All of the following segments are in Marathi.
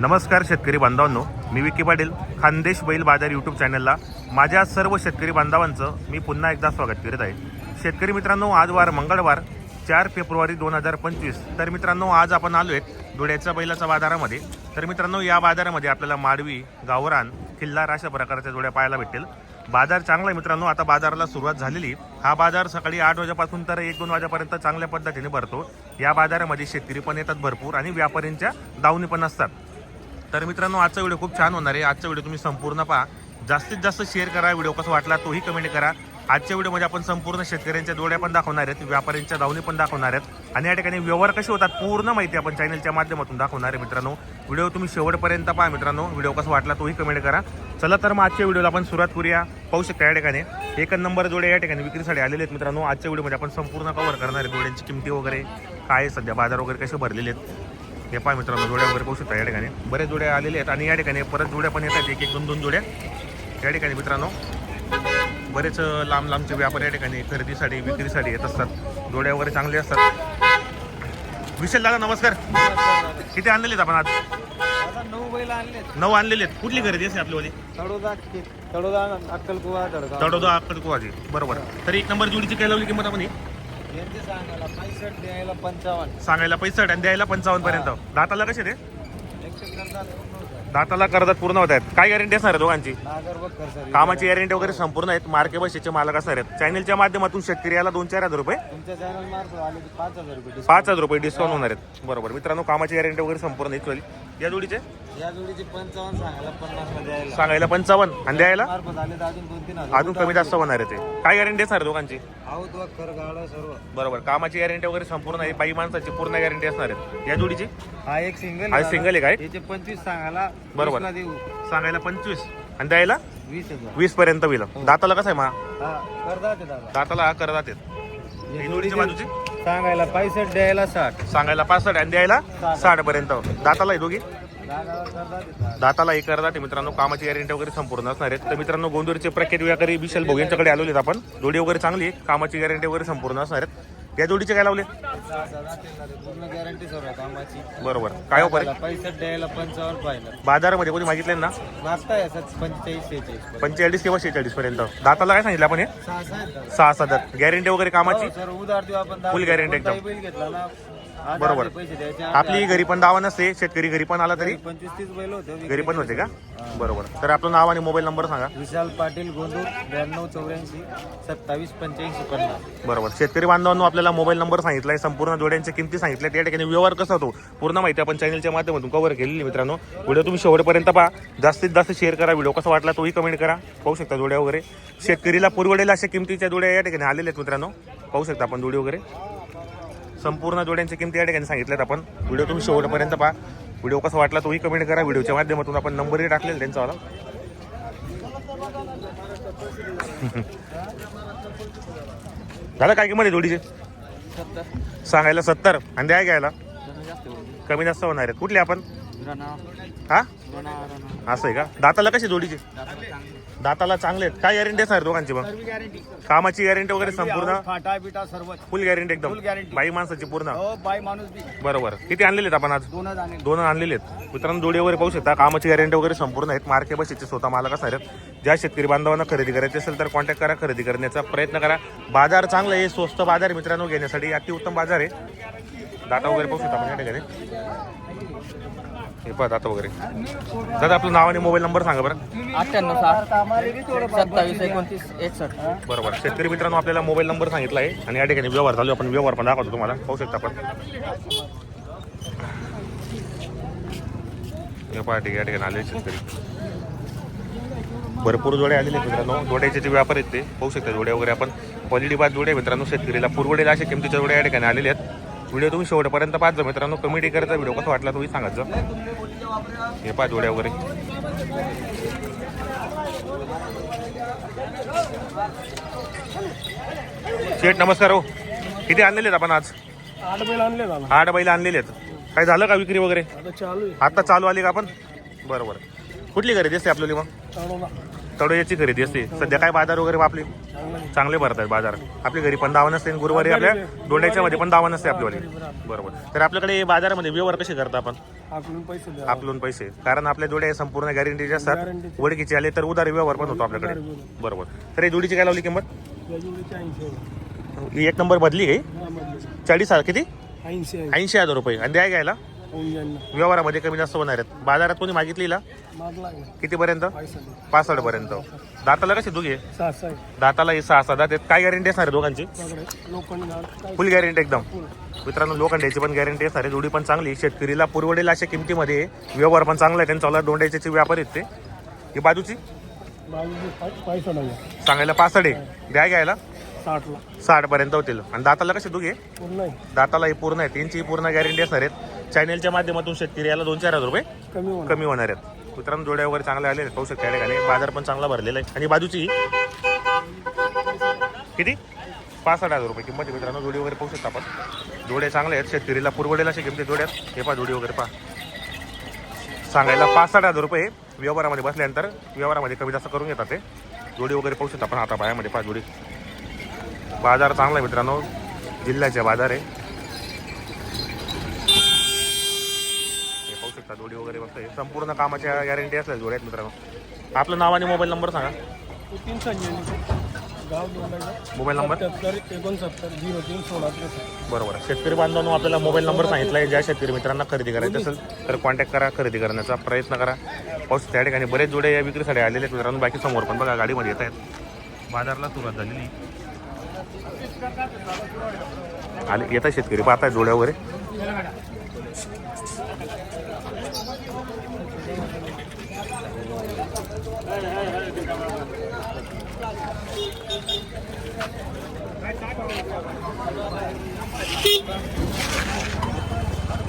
नमस्कार शेतकरी बांधवांनो मी विकी पाटील खानदेश बैल बाजार यूट्यूब चॅनलला. माझ्या सर्व शेतकरी बांधवांचं मी पुन्हा एकदा स्वागत करीत आहे. शेतकरी मित्रांनो आज वार मंगळवार चार फेब्रुवारी दोन हजार पंचवीस. तर मित्रांनो आज आपण आलो आहेत धुळ्याच्या बैलाच्या बाजारामध्ये. तर मित्रांनो या बाजारामध्ये आपल्याला माडवी गावरान खिल्लार अशा प्रकारच्या जोड्या पाहायला भेटेल बाजार चांगला आहे मित्रांनो आता बाजाराला सुरुवात झालेली हा बाजार सकाळी आठ वाजेपासून तर एक दोन वाजेपर्यंत चांगल्या पद्धतीने भरतो. या बाजारामध्ये शेतकरी पण येतात भरपूर आणि व्यापाऱ्यांच्या दावणी पण असतात. तर मित्रांनो आजचा व्हिडिओ खूप छान होणार आहे. आजचा व्हिडिओ तुम्ही संपूर्ण पहा. जास्तीत जास्त शेअर करा व्हिडिओ कसा वाटला तोही कमेंट करा. आजच्या व्हिडिओमध्ये आपण संपूर्ण शेतकऱ्यांच्या जोड्या पण दाखवणार आहेत व्यापाऱ्यांच्या धावणी पण दाखवणार आहेत. आणि या ठिकाणी व्यवहार कसे होतात पूर्ण माहिती आपण चॅनलच्या माध्यमातून दाखवणार आहे मित्रांनो. व्हिडिओ तुम्ही शेवटपर्यंत पहा मित्रांनो. व्हिडिओ कसा वाटला तोही कमेंट करा. चला तर मग आजच्या व्हिडिओला आपण सुरुवात करूया. पाहू शकता या ठिकाणी एक नंबर जोडे या ठिकाणी विक्रीसाठी आलेले आहेत मित्रांनो. आजच्या व्हिडिओमध्ये आपण संपूर्ण कव्हर करणार आहे जोड्यांची किमती वगैरे काय आहे सध्या? बाजार वगैरे कसे भरलेले आहेत? हे पहा मित्रांनो जोड्या वगैरे पाहू शकता या ठिकाणी. बरेच जोड्या आलेले आहेत आणि या ठिकाणी परत जोड्या पण येतात एक एक दोन दोन जोड्या. या ठिकाणी मित्रांनो बरेच लांब लांबचे व्यापारी या ठिकाणी खरेदीसाठी विक्रीसाठी येत असतात. जोड्या वगैरे चांगले असतात. विशाल दादा नमस्कार. किती आणलेले आहेत आपण आज? नऊ बैल आणले नऊ आणलेले आहेत. कुठली खरेदी असते आपल्यावाली? तडोदा तडोदा अक्कलकुवा तडोदा अक्कलकुवाची. बरोबर. तर एक नंबर जोडीची काय लावली किंमत आपण? यांचे सांगायला पैसठ द्यायला पंचावन्न. सांगायला पैसा आणि द्यायला पंचावन्न पर्यंत. दाताला कसे ते? एकशे दाताला कर्जात पूर्ण होत आहेत. काय गॅरंटी असणार आहे दोघांची? कामाची गॅरंटी वगैरे संपूर्ण आहेत. मार्के बसेचे मालक असणार आहेत. चॅनलच्या माध्यमातून शेतकरी याला दोन चार हजार रुपये. तुमच्या चॅनल मार्फत आले की पाच हजार रुपये. पाच हजार रुपये डिस्काउंट होणार आहेत. बरोबर. मित्रांनो कामाची गॅरंटी वगैरे संपूर्ण चोली. या जोडीचे? या जोडीचे पंचावन्न सांगायला पन्नास द्यायला. सांगायला पंचावन्न. आणि द्यायला? मार्फत आले तर अजून दोन तीन हजार. अजून कमी जास्त होणार आहे ते. काय गॅरंटी असणार दोघांची? आहोत व खर गाडा सर्व. बरोबर. कामाची गॅरंटी वगैरे संपूर्ण आहे. बाई माणसाची पूर्ण गॅरंटी असणार आहे. या जोडीची? हा एक सिंगल हा single आहे काय? याचे पंचवीस सांगायला बरोबर. 20 ला देऊ. सांगायला पंचवीस. आणि द्यायला? वीस हजार. वीस पर्यंत होईल. दाताला कसं आहे मा? हा दादा. दाताला करदात. आहेत ही बाजूची? सांगायला पैसठ द्यायला साठ. सांगायला पासष्ट आणि द्यायला साठ. पर्यंत दाताला आहे दोघी? करतात. दाताला एक करदात आहे मित्रांनो कामाची गॅरंटी वगैरे संपूर्ण असणार आहेत. तर मित्रांनो गोंदूरचे प्रख्यात व्यापारी विशाल भाऊ यांच्याकडे आलेले आहेत आपण. जोडी वगैरे चांगली आहे. कामाची गॅरंटी वगैरे संपूर्ण असणार आहेत. या जोडीचे काय लावले? हजार हजार. पूर्ण गॅरंटी कामाची. बरोबर. काय ऑफर आहे? पैसे द्यायला पंचावन्न पाहिलं. बाजारामध्ये कोणी मागितले ना? मागताय पंचेचाळीस पंचेचाळीस किंवा शेहेचाळीस पर्यंत. दाताला काय सांगितलं आपण हे? सहा सहा सात गॅरंटी वगैरे कामाची? हो, सर उधार देऊ आपण दहा Full guarantee कोणताही एकदम. बैल घेतला ना आज बरोबर. अर्धे पैसे द्यायचे आपली घरी पण दावा नसते शेतकरी घरी पण आला तरी. पंचवीस तीस बैल होते घरी पण होते का? बरोबर. तर आपलं नाव आणि मोबाईल नंबर सांगा. विशाल पाटील गोंदूर ब्याण्णव चौऱ्याऐंशी सत्तावीस पंच्याऐंशी पन्नास. बरोबर. शेतकरी बांधवांनो आपल्याला मोबाईल नंबर सांगितलाय संपूर्ण जोड्यांच्या किमती सांगितल्या त्या ठिकाणी व्यवहार कसा होतो? पूर्ण माहिती आपण चॅनलच्या माध्यमातून कव्हर केलेली मित्रांनो. व्हिडिओ तुम्ही शेवटपर्यंत पहा. जास्तीत जास्त शेअर करा. व्हिडिओ कसा वाटला तोही कमेंट करा. पाहू शकता जोड्या वगैरे. शेतकरीला पुरवडेल अशा किमतीच्या जोड्या या ठिकाणी आलेल्या आहेत मित्रांनो. पाहू शकता आपण जोडी वगैरे. संपूर्ण जोड्यांच्या किमती या ठिकाणी सांगितल्यात आपण. व्हिडिओ तुम्ही शेवटपर्यंत पहा. व्हिडिओ कसा वाटला तोही कमेंट करा. व्हिडिओच्या माध्यमातून आपण नंबरही टाकलेला त्यांचावाला झालं काय किंमत आहे जोडीचे? सांगायला सत्तर. आणि द्या घ्यायला. कमी जास्त होणार आहेत. कुठले आपण? हा? असं आहे का? दाताला कशी जोडीचे? दाताला चांगले आहेत. काय गॅरंटी असणार दोघांची मग? गॅरंटी कामाची गॅरंटी वगैरे संपूर्ण? फाटा बिटा सर्व फुल गॅरंटी एकदम. Full guarantee. बाई माणसाची पूर्ण. हो बाय माणूस बी. बरोबर. किती आणलेले आहेत आपण आज? दोनच दोन आणलेले आहेत. मित्रांनो जोडी वगैरे पाहू शकता. कामाची गॅरंटी वगैरे संपूर्ण आहेत. मार्के बसेचे स्वतः मालक असणार आहेत. ज्या शेतकरी बांधवांना खरेदी करायची असेल तर कॉन्टॅक्ट करा. खरेदी करण्याचा प्रयत्न करा. बाजार चांगला आहे. स्वस्त बाजार आहे मित्रांनो. घेण्यासाठी अतिउत्तम बाजार आहे. दाता वगैरे पाहू शकता आपण या ठिकाणी. हे पहा दाता वगैरे. दादा आपलं नाव आणि मोबाईल नंबर सांगा बरं. अठ्ठ्याण्णव साठ सत्तावीस एकोणतीस एकसष्ट. बरोबर. शेतकरी मित्रांनो आपल्याला मोबाईल नंबर सांगितला आहे आणि या ठिकाणी व्यवहार चालू. आपण व्यवहार पण दाखवतो तुम्हाला. पाहू शकता आपण. पहा ठीक या ठिकाणी आले शेतकरी. भरपूर जोडे आलेले आहेत मित्रांनो. जोड्याचे जे व्यापार आहेत ते पाहू शकता जोड्या वगैरे आपण. क्वालिटी बाद जोडे आहेत मित्रांनो शेतकरीला. पुरवडेल अशा किमतीच्या जोड्या या ठिकाणी आलेल्या आहेत. व्हिडिओ तुम्ही शेवटपर्यंत पाहतो मित्रांनो. कमेंट करायचा व्हिडिओ कसा वाटला तुम्ही सांगायचं हे पहा जोड्या वगैरे. शेठ नमस्कार हो. किती आणलेले आहेत आपण आज? आठ बैल आणले आठ बैल आणलेले आहेत काय झालं का विक्री वगैरे? आता चालू आली का आपण? बरोबर कुठली खरेदी असते आपल्याला मग? तडोयाची खरेदी असते. सध्या काय बाजार वगैरे आपले? चांगले भरतात बाजार. आपल्या घरी पण दावा नसते गुरुवारी आपल्या दोंड्याच्या मध्ये पण दावा नसते आपल्यावाली. बरोबर. तर आपल्याकडे बाजारामध्ये व्यवहार कसे करता आपण? आपलं पैसे द्या आपलून पैसे. कारण आपल्या जोड्या संपूर्ण गॅरंटीचे असतात वडकीचे आले तर उदार व्यवहार पण होतो आपल्याकडे. बरोबर. तर ही जोडीची काय लावली किंमत? ही एक नंबर बदली आहे. चाळीस हजार किती? ऐंशी ऐंशी हजार रुपये. आणि द्याय घ्यायला. व्यवहारामध्ये कमी जास्त होणार आहेत. बाजारात कोणी मागितलीला? मागला कितीपर्यंत? पासष्ट पर्यंत दाताला कशी दोघे? सहा सहा दाताला ही सहा सहा दात आहेत. काय गॅरंटी असणार आहे दोघांची? लोखंड फुल गॅरंटी एकदम. मित्रांनो लोखंडाची पण गॅरंटी असणार आहे. जोडी पण चांगली. शेतकरीला पुरवडेल अशा किमतीमध्ये व्यवहार पण चांगला आहे. त्यांचा दोंड्याचे व्यापार आहेत ते. ही बाजूची? पैसा सांगायला पासष्ट आहे. द्या घ्यायला. साठला. साठ पर्यंत होतील. आणि दाताला कसे दोघे? पूर्ण दाताला ही पूर्ण आहे त्यांची पूर्ण गॅरंटी असणार आहेत. चॅनेलच्या माध्यमातून शेतकरी याला दोन चार हजार रुपये कमी होणार. कमी होणार आहेत. मित्रांनो जोड्या वगैरे चांगले आले आहेत. पाहू शकता ठिकाणी. बाजार पण चांगला भरलेला आहे. आणि बाजूची किती? पासष्ट हजार रुपये किंमत आहे मित्रांनो. जोडी वगैरे पाहू शकता आपण. जोड्या चांगल्या आहेत. शेतकरीला पुरवडेल अशा किमती जोड्यात हे पहा जोडी वगैरे पहा. सांगायला पासष्ट हजार रुपये व्यवहारामध्ये बसल्यानंतर व्यवहारामध्ये कमी जास्त करून घेतात ते. जोडी वगैरे पाहू शकता आपण. आता पायामध्ये पहा जोडी. बाजार चांगला आहे मित्रांनो. जिल्ह्याचे बाजार आहे. शकता जोडी वगैरे बसते संपूर्ण कामाच्या गॅरंटी असल्या जोड्या आहेत मित्रांनो. आपलं नाव आणि मोबाईल नंबर सांगा. तीन संजय गाव दोंडाचा मोबाईल नंबर एकोणसत्तर झिरो तीन सोळा त्रेसष्ट. बरोबर आहे. शेतकरी बांधवांनो आपल्याला मोबाईल नंबर सांगितला आहे ज्या शेतकरी मित्रांना खरेदी करायचं असेल तर कॉन्टॅक्ट करा खरेदी करण्याचा प्रयत्न करा. पाऊस त्या ठिकाणी बरेच जोडे या विक्रीसाठी आलेले आहेत मित्रांनो. बाकी समोर पण बघा गाडीमध्ये येत आहेत. बाजारला सुरुवात झालेली. आले येतात शेतकरी. पाहताय जोड्या वगैरे.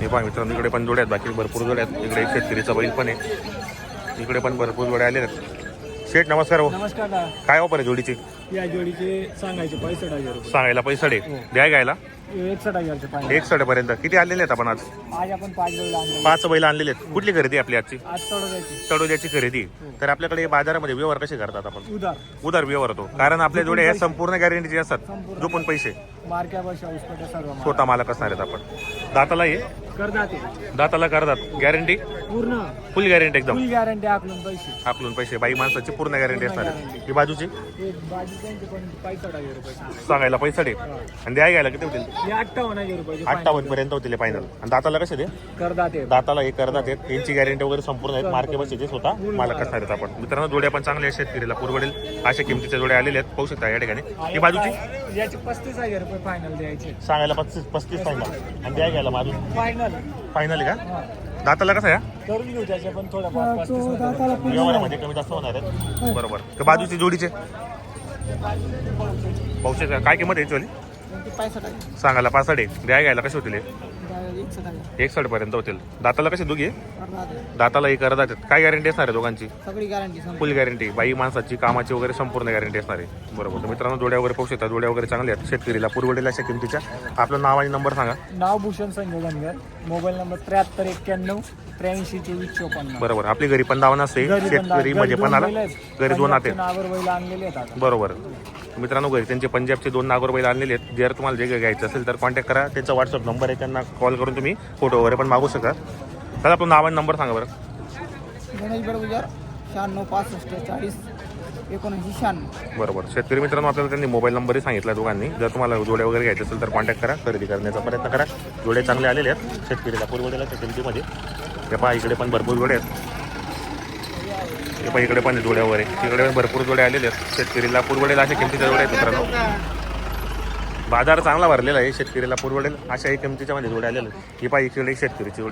हे पहा मित्रांनो इकडे पण जोड्या आहेत बाकी भरपूर जोड्या आहेत. इकडे एक शेतकरीचा बैल पण आहे. इकडे पण भरपूर जोड्या आलेल्या आहेत. शेठ नमस्कार हो. नमस्कार दादा. काय ऑफर आहे जोडीची? या जोडीचे सांगायचे रुपये. सांगायला पैसा डे द्या घ्यायला. एकसठ हजारचे पाहिजे एकसठ पर्यंत. किती आणलेले आहेत आपण आज? आज आपण पाच वेळ आणले. पाच बैल आणलेले आहेत. कुठली खरेदी आपली आजची? आज तडोद्याची खरेदी. तर आपल्याकडे बाजारामध्ये व्यवहार कसे करतात आपण? उधार. उधार व्यवहार होतो. कारण आपल्या जोडे हे संपूर्ण गॅरंटीचे असतात. जो पण पैसे. मार्क्या बशा उस्पट्या सर्व माल. स्वतः मालक असणार आहेत आपण. दाताला ये करदाते. दाताला करतात गॅरंटी पूर्ण. फुल गॅरंटी एकदम. फुल गॅरंटी आकलून पैसे. आपलून पैसे. बाई माणसाची पूर्ण गॅरंटी असणार आहे. ही बाजूची? एक बाजी त्यांचे पण पैसठ हजार रुपये सांगायला पैसा डे आणि द्या घ्यायला किती होतील? हे अठ्ठावन्न हजार रुपये अठ्ठावन्न पर्यंत होतील फायनल आणि दाताला कसे दे करदाते. दाताला एक करतात आहेत यांची गॅरंटी वगैरे संपूर्ण आहेत. मार्के बसचे स्वतः मालक असणार आहेत आपण. मित्रांनो जोड्या पण चांगल्या आहेत. शेतकरीला पुरवडेल. अशा किमतीच्या जोड्या आलेल्या आहेत. पाहू शकता या ठिकाणी. ही बाजूची? याचे पस्तीस हजार रुपये फायनल द्यायचे सांगायला पस्तीस पस्तीस फायनल आणि द्या घ्यायला बाजू फायनल फायनल आहे का? दाताला कसं आहे? करून घेऊ त्याचे पण थोडं फार पस्तीस हजार. व्यवहारामध्ये कमी जास्त होणार आहेत. बरोबर. तर बाजूची जोडीचे? पाहू शकता. काय किंमत आहे त्यांचे हजार सांगायला पासष्ट आहे. द्या घ्यायला कसे होतील हजार एकसठ पर्यंत होतील. दाताला कसे दोघी? दाताला एक आहेत. काय गॅरंटी असणार आहे दोघांची? सगळी गॅरंटी फुल गॅरंटी बाई माणसाची कामाची वगैरे संपूर्ण गॅरंटी असणार आहे. बरोबर. तर मित्रांनो जोड्या वगैरे पाहू शकता. जोड्या वगैरे चांगल्या आहेत. शेतकरीला पुरवडेल अशा किमतीच्या. आपलं नाव आणि नंबर सांगा. नाव भूषण संजय धनगर. मोबाईल नंबर त्र्याहत्तर एक्क्याण्णव त्र्याऐंशी चोवीस चोपन्न. बरोबर. आपली घरी पण दावा पण शेतकरी म्हणजे पण आला. घरी दोन आता. बरोबर. मित्रांनो घरी त्यांचे पंजाबचे दोन नागोर बैल आणलेले आहेत. जर तुम्हाला जे काही घ्यायचं असेल तर कॉन्टॅक्ट करा. त्यांचा व्हॉट्सअप नंबर आहे त्यांना कॉल करून तुम्ही फोटो वगैरे पण मागू शकता. तर आपलं नाव आणि नंबर सांगा बरं. गणेश बडगुजार शहाण्णव पासष्ट चाळीस एकोणऐंशी शहाण्णव. बरोबर. शेतकरी मित्रांनो आपल्याला त्यांनी मोबाईल नंबरही सांगितला दोघांनी. जर तुम्हाला जोड्या वगैरे घ्यायचे असेल तर कॉन्टॅक्ट करा. खरेदी करण्याचा प्रयत्न करा. जोडे चांगले आलेले आहेत. शेतकरीला पुरवडेला त्या किमतीमध्ये. हे पहा इकडे पण भरपूर जोडे आहेत. हे इकडे पण जोड्या वगैरे तिकडे पण भरपूर जोडे आलेले आहेत. शेतकरीला पुरवडेला अशा किमतीच्या जोड्या आहेत मित्रांनो. बाजार चांगला भरलेला आहे. शेतकरीला पुरवडेल अशाही किमतीच्या मध्ये जोड्या आलेल्या आहेत. ही पाहिजे इकडे शेतकरीची जोडी.